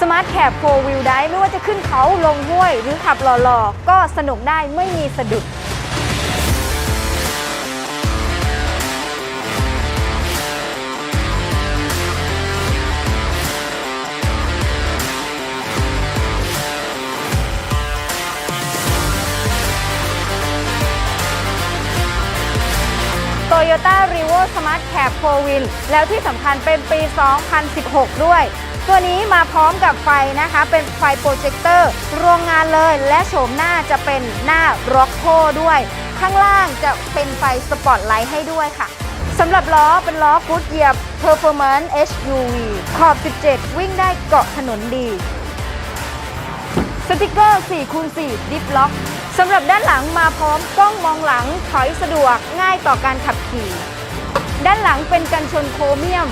Smart Cab 4 Wheel Drive ไม่ว่าจะขึ้นเขาลงห้วย หรือขับหล่อๆ ก็สนุกได้ไม่มีสะดุด Toyota r e v o Smart Cab 4 Wheel แล้วที่สำคัญเป็นปี 2016 ด้วย ตัวนี้มาพร้อมกับไฟนะคะ เป็นไฟโปรเจคเตอร์โรงงานเลยและโฉมหน้าจะเป็นหน้าร็อกโด้วย ข้างล่างจะเป็นไฟสปอตไลท์ให้ด้วยค่ะสำหรับล้อเป็นล้อ Goodyear Performance HUV ขอบ 17 วิ่งได้เกาะถนนดี สติกเกอร์4คูณ4ดิฟล็อกสำหรับด้านหลังมาพร้อมกล้องมองหลังถอยสะดวกง่ายต่อการขับขี่ ด้านหลังเป็นกันชนโครเมียม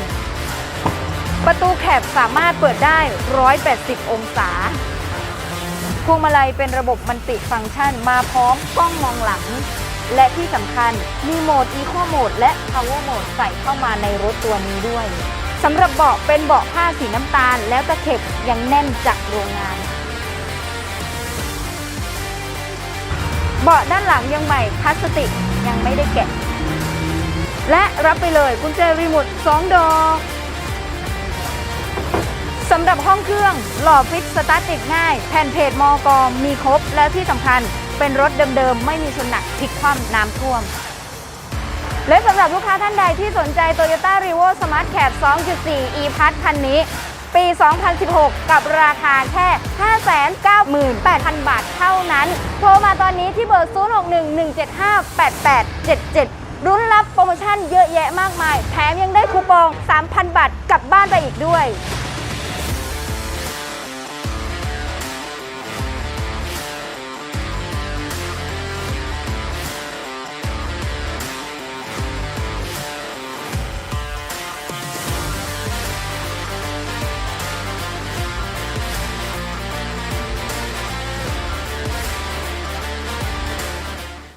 ประตูแคบสามารถเปิดได้ 180 องศา พวงมาลัยเป็นระบบมันติฟังก์ชันมาพร้อมกล้องมองหลัง และที่สำคัญมีโหมด Eco Mode และ Power Mode ใส่เข้ามาในรถตัวนี้ด้วยสำหรับเบาะเป็นเบาะผ้าสีน้ำตาล แล้วตะเข็บยังแน่นจากโรงงาน เบาะด้านหลังยังใหม่พลาสติกยังไม่ได้แกะ และรับไปเลยกุญแจรีโมท2ดอก สำหรับห้องเครื่องหล่อฟิตสตาร์ทติดง่าย แผ่นเพจมอกอมีครบ แล้วที่สำคัญเป็นรถเดิมๆ ไม่มีชนหนักพลิกคว่ำน้ำท่วม และสำหรับลูกค้าท่านใดที่สนใจ Toyota r e v o Smart Cab 2.4 e-Pass คันนี้ ปี 2016 กับราคาแค่ 598,000 บาทเท่านั้น โทรมาตอนนี้ที่เบอร์ 0611758877 รุ้นรับโปรโมชั่นเยอะแยะมากมาย แถมยังได้คูปอง 3,000 บาทกลับบ้านไปอีกด้วย